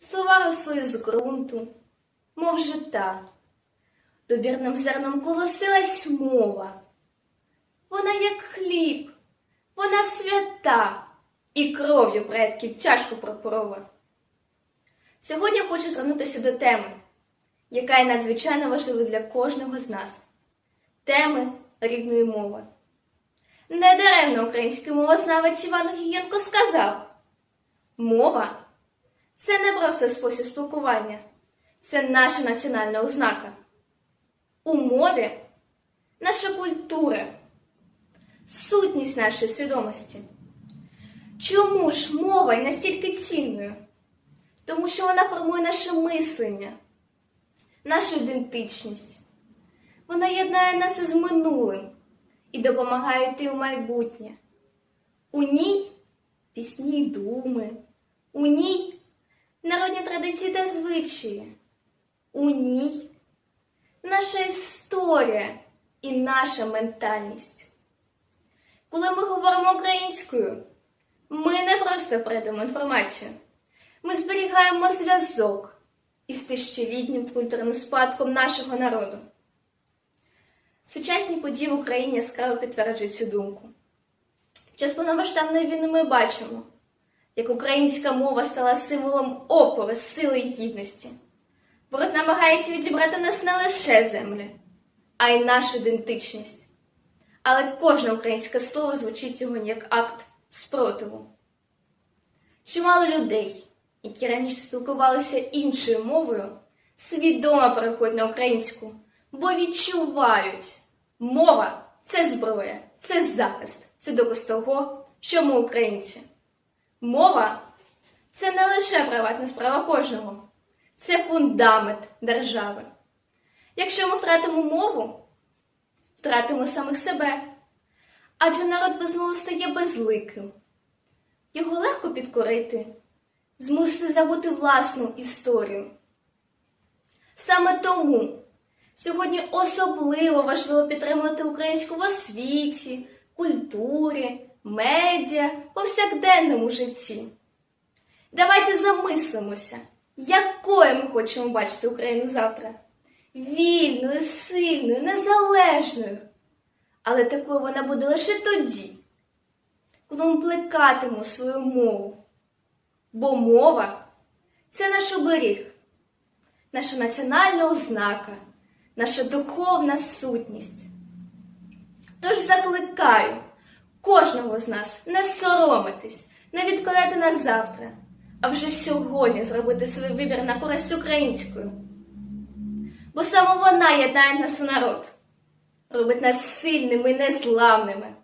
Слова росли з ґрунту, мов жита. Добірним зерном колосилась мова. Вона як хліб, вона свята і кров'ю предків тяжко пропорова. Сьогодні хочу звернутися до теми, яка є надзвичайно важлива для кожного з нас теми рідної мови. Недаремно український мовознавець Іван Гієнко сказав: мова це не просто спосіб спілкування, це наша національна ознака. У мові наша культура, сутність нашої свідомості. Чому ж мова є настільки цінною? Тому що вона формує наше мислення, нашу ідентичність. Вона єднає нас із минулим і допомагає йти в майбутнє. У ній пісні й думи, у ній народні традиції та звичаї, у ній наша історія і наша ментальність. Коли ми говоримо українською, ми не просто передаємо інформацію, ми зберігаємо зв'язок із тисячолітнім культурним спадком нашого народу. Сучасні події в Україні яскраво підтверджують цю думку. Під час повномасштабної війни ми бачимо, як українська мова стала символом опори, сили і гідності. Ворог намагається відібрати нас не лише землі, а й нашу ідентичність. Але кожне українське слово звучить сьогодні як акт спротиву. Чимало людей, які раніше спілкувалися іншою мовою, свідомо переходять на українську, бо відчувають, мова це зброя, це захист, це доказ того, що ми українці. Мова це не лише приватна справа кожного, це фундамент держави. Якщо ми втратимо мову, втратимо самих себе, адже народ без мови стає безликим. Його легко підкорити, змусити забути власну історію. Саме тому сьогодні особливо важливо підтримувати українську в освіті, культурі, медіа, повсякденному житті. Давайте замислимося, якою ми хочемо бачити Україну завтра. Вільною, сильною, незалежною. Але такою вона буде лише тоді, коли ми плекатимемо свою мову. Бо мова це наш оберіг, наша національна ознака, наша духовна сутність. Тож закликаю кожного з нас не соромитись, не відкладати на завтра, а вже сьогодні зробити свій вибір на користь українською. Бо саме вона єднає нас у народ, робить нас сильними і незламними.